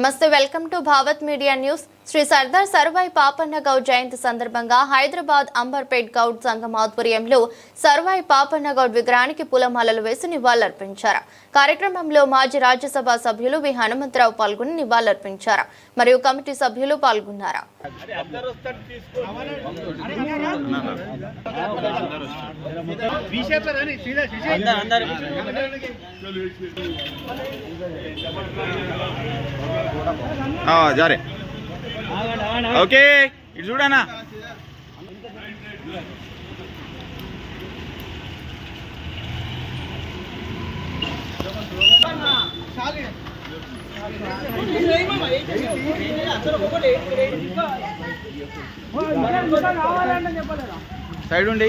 నమస్తే welcome to Bhavat media news. Shri Sardar Sarvai Papanna Goud జయంతి సందర్భంగా హైదరాబాద్ అంబర్పేట్ గౌడ్ సంఘం ఆధ్వర్యంలో సర్వాయి పాపన్న గౌడ్ విగ్రహానికి పూలమాలలు వేసి నివాళులర్పించారు. కార్యక్రమంలో మాజీ రాజ్యసభ సభ్యులు వి. హనుమంతరావు పాల్గొని నివాళులర్పించారు. మరియు కమిటీ సభ్యులు పాల్గొన్నారు. అందరూ జారే. ఓకే ఇటు చూడనా సైడ్ ఉండి.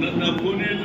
ನನ್ನ ಪುನೀತ್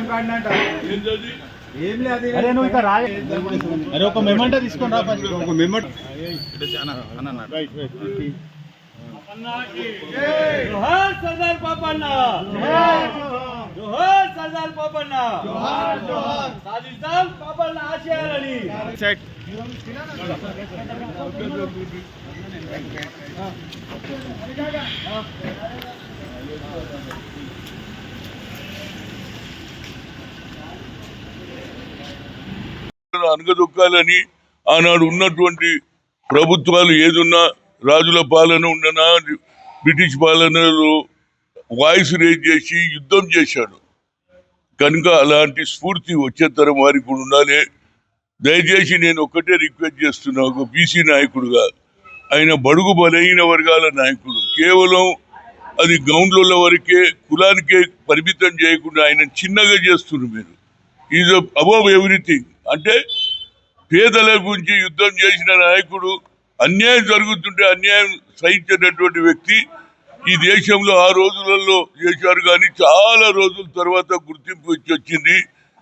పెట్టి హలో ఎట్టి కప్పీరా అరే నువ్వు ఇక్కడ రా. అరే ఒక మెమంటో తీసుకొని రా ఫస్ట్ ఒక మెంబర్ ఇటు చాలా అన్న అన్న జోహార్ సర్దార్ పాపన్న. జోహార్ సర్దార్ పాపన్న సాధిస్తాం పాపన్న ఆశయాలని. సైడ్ అనగదొక్కాలని ఆనాడు ఉన్నటువంటి ప్రభుత్వాలు ఏదున్నా రాజుల పాలన ఉండనా బ్రిటిష్ పాలనలో వాయిస్ రేజ్ చేసి యుద్ధం చేశాడు. కనుక అలాంటి స్ఫూర్తి వచ్చే తరం వారికి కూడా ఉండాలి. దయచేసి నేను ఒక్కటే రిక్వెస్ట్ చేస్తున్నా ఒక బీసీ నాయకుడుగా. ఆయన బడుగు బలహీన వర్గాల నాయకుడు. కేవలం అది గౌండ్ల వరకే కులానికే పరిమితం చేయకుండా ఆయన చిన్నగా చేస్తున్నారు మీరు. ఈజ్ అబౌవ్ ఎవ్రీథింగ్ అంటే పేదల గురించి యుద్ధం చేసిన నాయకుడు అన్యాయం జరుగుతుంటే అన్యాయం సహించేటటువంటి వ్యక్తి ఈ దేశంలో ఆ రోజులలో చేశారు. కానీ చాలా రోజుల తర్వాత గుర్తింపు వచ్చి వచ్చింది.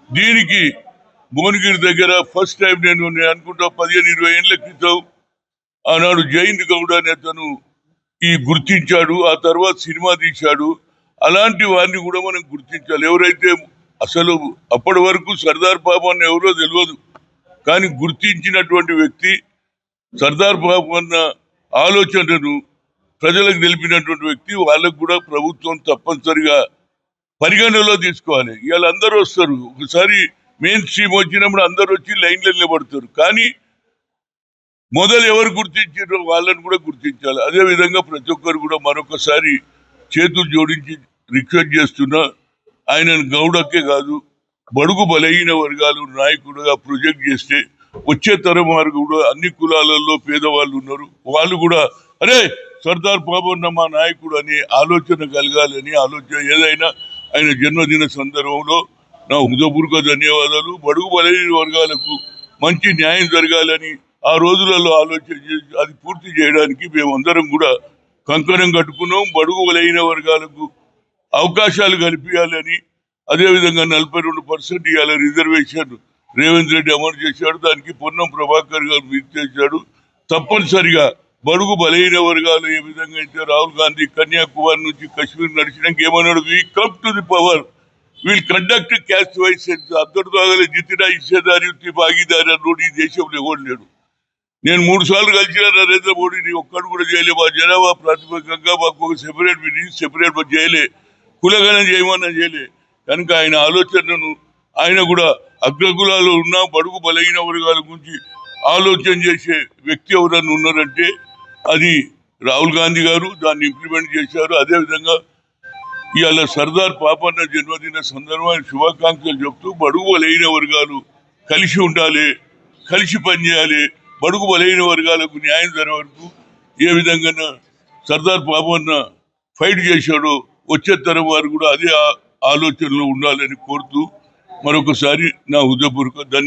దీనికి భువనగిరి దగ్గర ఫస్ట్ టైం నేను అనుకుంటా పదిహేను ఇరవై ఏళ్ళ క్రితం ఆనాడు జయంత్ గౌడ్ అనే అతను ఈ గుర్తించాడు. ఆ తర్వాత సినిమా తీశాడు. అలాంటి వారిని కూడా మనం గుర్తించాలి. ఎవరైతే అసలు అప్పటి వరకు సర్దార్ బాబు అని ఎవరో తెలియదు. కానీ గుర్తించినటువంటి వ్యక్తి సర్దార్ బాబు అన్న ఆలోచనను ప్రజలకు తెలిపినటువంటి వ్యక్తి వాళ్ళకు కూడా ప్రభుత్వం తప్పనిసరిగా పరిగణనలో తీసుకోవాలి. ఇవాళ అందరూ వస్తారు. ఒకసారి మెయిన్ స్ట్రీమ్ వచ్చినప్పుడు అందరూ వచ్చి లైన్లో నిలబడతారు. కానీ మొదలు ఎవరు గుర్తించారో వాళ్ళని కూడా గుర్తించాలి. అదే విధంగా ప్రతి ఒక్కరు కూడా మరొకసారి చేతులు జోడించి రిక్వెస్ట్ చేస్తున్నా ఆయన గౌడకే కాదు బడుగు బలహీన వర్గాలు నాయకుడుగా ప్రొజెక్ట్ చేస్తే వచ్చే తరం వారు కూడా అన్ని కులాలలో పేదవాళ్ళు ఉన్నారు. వాళ్ళు కూడా అరే సర్దార్ బాబన్న మా నాయకుడు అనే ఆలోచన కలగాలని ఆలోచన ఏదైనా ఆయన జన్మదిన సందర్భంలో నా హృదయపూర్వక ధన్యవాదాలు. బడుగు బలహీన వర్గాలకు మంచి న్యాయం జరగాలని ఆ రోజులలో ఆలోచన చేసి అది పూర్తి చేయడానికి మేమందరం కూడా కంకణం కట్టుకున్నాం. బడుగు బలహీన వర్గాలకు అవకాశాలు కల్పించాలని అదేవిధంగా నలభై రెండు పర్సెంట్ ఇవాళ రిజర్వేషన్ రేవంత్ రెడ్డి అమలు చేశాడు. దానికి పొన్నం ప్రభాకర్ గారు మీరు చేశాడు. తప్పనిసరిగా బడుగు బలహీన వర్గాలు ఏ విధంగా అయితే రాహుల్ గాంధీ కన్యాకుమారి నుంచి కశ్మీర్ నడిచినాక ఏమన్నాడు? We come to the power we'll conduct caste wise అందరితో జితిన ఇచ్చేదారి భాగీదారి అన్నోడు ఈ దేశంలో ఎవరు లేడు. నేను మూడు సార్లు కలిసిన నరేంద్ర మోడీని ఒక్కడు కూడా చేయలే. మా జనాభా ప్రాతిపదికంగా మాకు ఒక సెపరేట్ మీటింగ్ సెపరేట్ చేయలే కులగణం చేయమన్నా చేయలే. కనుక ఆయన ఆలోచనను ఆయన కూడా అగ్రకులాలు ఉన్న బడుగు బలహీన వర్గాల గురించి ఆలోచన చేసే వ్యక్తి ఎవరన్నా ఉన్నారంటే అది రాహుల్ గాంధీ గారు. దాన్ని ఇంప్లిమెంట్ చేశారు. అదేవిధంగా ఇవాళ సర్దార్ పాపన్న జన్మదిన సందర్భాన్ని శుభాకాంక్షలు చెప్తూ బడుగు బలైన వర్గాలు కలిసి ఉండాలి కలిసి పనిచేయాలి. బడుగు బలైన వర్గాలకు న్యాయం జరిగే వరకు ఏ విధంగా సర్దార్ పాపన్న ఫైట్ చేశాడో. వచ్చే తరం వారు కూడా అదే ఆలోచనలో ఉండాలని కోరుతూ మరొకసారి నా హృదయపూర్వక ధన్యవాదాలు.